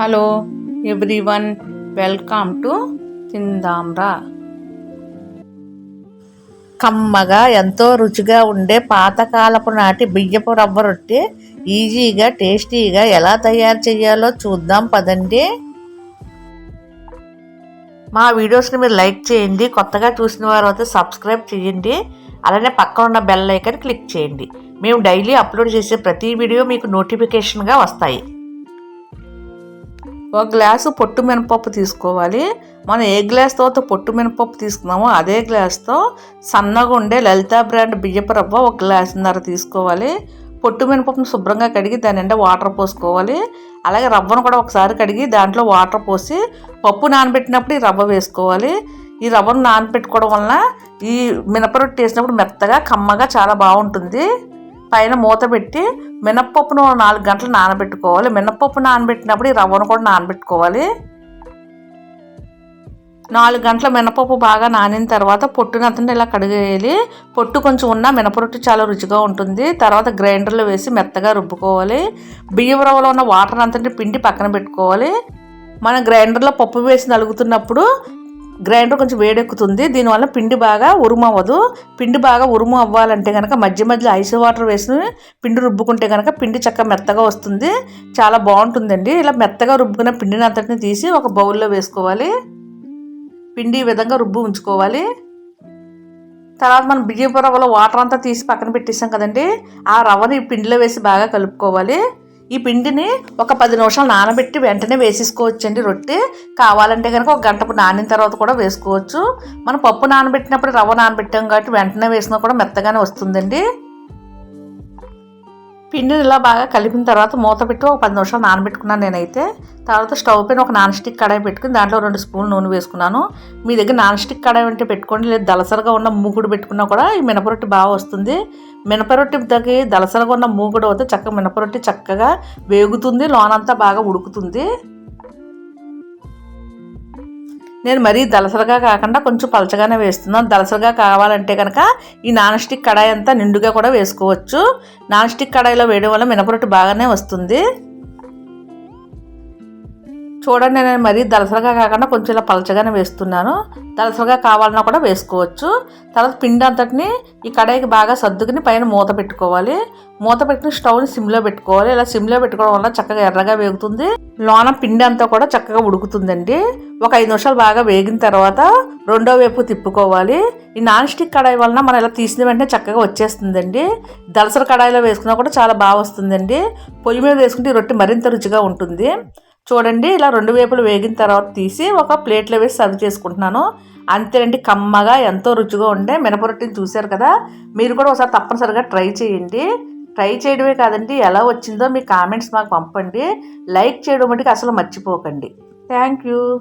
Hello everyone welcome to Thindamra. కమ్మగా ఎంతో రుచిగా ఉండే పాతకాలపు నాటి బియ్యపు రవ్వ రొట్టె ఈజీగా టేస్టీగా ఎలా తయారు చేయాలో చూద్దాం పదండి. మా వీడియోస్ని మీరు లైక్ చేయండి కొత్తగా చూసిన వారు అయితే సబ్స్క్రైబ్ చేయండి అలానే పక్కన ఉన్న బెల్ ఐకన్ క్లిక్ చేయండి. మేము డైలీ అప్లోడ్ చేసే ప్రతి వీడియో మీకు నోటిఫికేషన్గా వస్తాయి. ఒక గ్లాసు పొట్టు మినపప్పు తీసుకోవాలి. మనం ఏ గ్లాస్తో పొట్టు మినపప్పు తీసుకున్నామో అదే గ్లాస్తో సన్నగా ఉండే లలిత బ్రాండ్ బియ్యపు రవ్వ ఒక గ్లాసున్నర తీసుకోవాలి. పొట్టు మినపప్పును శుభ్రంగా కడిగి దాని నిండా వాటర్ పోసుకోవాలి. అలాగే రవ్వను కూడా ఒకసారి కడిగి దాంట్లో వాటర్ పోసి పప్పు నానబెట్టినప్పుడు ఈ రవ్వ వేసుకోవాలి. ఈ రవ్వను నానబెట్టుకోవడం వలన ఈ మినపరొట్టి వేసినప్పుడు మెత్తగా కమ్మగా చాలా బాగుంటుంది. పైన మూత పెట్టి మినప్పప్పును నాలుగు గంటలు నానబెట్టుకోవాలి. మినప్పప్పు నానబెట్టినప్పుడు ఈ రవ్వను కూడా నానబెట్టుకోవాలి. నాలుగు గంటల మినపప్పు బాగా నానిన తర్వాత పొట్టునంతనే ఇలా కడిగేయాలి. పొట్టు కొంచెం ఉన్న మినపరొట్టు చాలా రుచిగా ఉంటుంది. తర్వాత గ్రైండర్లో వేసి మెత్తగా రుబ్బుకోవాలి. బియ్యం రవ్వలో ఉన్న వాటర్ అంతటి పిండి పక్కన పెట్టుకోవాలి. మనం గ్రైండర్లో పప్పు వేసి నలుగుతున్నప్పుడు గ్రైండర్ కొంచెం వేడెక్కుతుంది. దీనివల్ల పిండి బాగా ఉరుము అవ్వదు పిండి బాగా ఉరుము అవ్వాలంటే కనుక మధ్య మధ్యలో ఐస్ వాటర్ వేసి పిండి రుబ్బుకుంటే కనుక పిండి చక్కగా మెత్తగా వస్తుంది. చాలా బాగుంటుందండి. ఇలా మెత్తగా రుబ్బుకున్న పిండిని అంతటిని తీసి ఒక బౌల్లో వేసుకోవాలి. పిండి ఈ విధంగా రుబ్బు ఉంచుకోవాలి. తర్వాత మనం బియ్యపు రవ్వలో వాటర్ అంతా తీసి పక్కన పెట్టేసాం కదండి. ఆ రవ్వని పిండిలో వేసి బాగా కలుపుకోవాలి. ఈ పిండిని ఒక పది నిమిషాలు నానబెట్టి వెంటనే వేసేసుకోవచ్చు అండి రొట్టె కావాలంటే కనుక ఒక గంట నానిన తర్వాత కూడా వేసుకోవచ్చు. మనం పప్పు నానబెట్టినప్పుడు రవ్వ నానబెట్టాం కాబట్టి వెంటనే వేసినా కూడా మెత్తగానే వస్తుందండి. పిండిని ఇలా బాగా కలిపిన తర్వాత మూత పెట్టి ఒక పది నిమిషాలు నానబెట్టుకున్నాను నేనైతే. తర్వాత స్టవ్ పైన ఒక నాన్ స్టిక్ కడాయి పెట్టుకుని దాంట్లో రెండు స్పూన్లు నూనె వేసుకున్నాను. మీ దగ్గర నాన్ స్టిక్ కడాయి ఉంటే పెట్టుకోండి లేదా దలసరగా ఉన్న మూగుడు పెట్టుకున్నా కూడా ఈ మినపరొట్టి బాగా వస్తుంది. మినపరొట్టి దగ్గర దళసరగా ఉన్న మూగుడు అయితే చక్కగా మినపరొట్టి చక్కగా వేగుతుంది లోనంతా బాగా ఉడుకుతుంది. నేను మరీ దళసరగా కాకుండా కొంచెం పలచగానే వేస్తున్నాను. దళసరగా కావాలంటే కనుక ఈ నాన్ స్టిక్ కడాయి అంతా నిండుగా కూడా వేసుకోవచ్చు. నాన్ స్టిక్ కడాయిలో వేయడం వల్ల మినపరొట్టు బాగానే వస్తుంది. చూడండి నేను మరీ దలసలుగా కాకుండా కొంచెం ఇలా పలచగానే వేస్తున్నాను. దలసలుగా కావాలన్నా కూడా వేసుకోవచ్చు. తర్వాత పిండి అంతటిని ఈ కడాయికి బాగా సర్దుకుని పైన మూత పెట్టుకోవాలి. మూత పెట్టిన స్టవ్ని సిమ్లో పెట్టుకోవాలి. ఇలా సిమ్లో పెట్టుకోవడం వల్ల చక్కగా ఎర్రగా వేగుతుంది. లోన పిండి అంతా కూడా చక్కగా ఉడుకుతుందండి. ఒక ఐదు నిమిషాలు బాగా వేగిన తర్వాత రెండో వైపు తిప్పుకోవాలి. ఈ నాన్ స్టిక్ కడాయి వలన మనం ఇలా తీసిన వెంటనే చక్కగా వచ్చేస్తుందండి. దలసల కడాయిలో వేసుకున్నా కూడా చాలా బాగా వస్తుందండి. పొయ్యి మీద వేసుకుంటే రొట్టె మరింత రుచిగా ఉంటుంది. చూడండి ఇలా రెండు వేపులు వేగిన తర్వాత తీసి ఒక ప్లేట్లో వేసి సర్వ్ చేసుకుంటున్నాను. అంతేనండి కమ్మగా ఎంతో రుచిగా ఉండే మినపరొట్టిని చూశారు కదా? మీరు కూడా ఒకసారి తప్పనిసరిగా ట్రై చేయండి. ట్రై చేయడమే కాదండి ఎలా వచ్చిందో మీ కామెంట్స్ మాకు పంపండి. లైక్ చేయడం మటుకు అసలు మర్చిపోకండి. Thank you.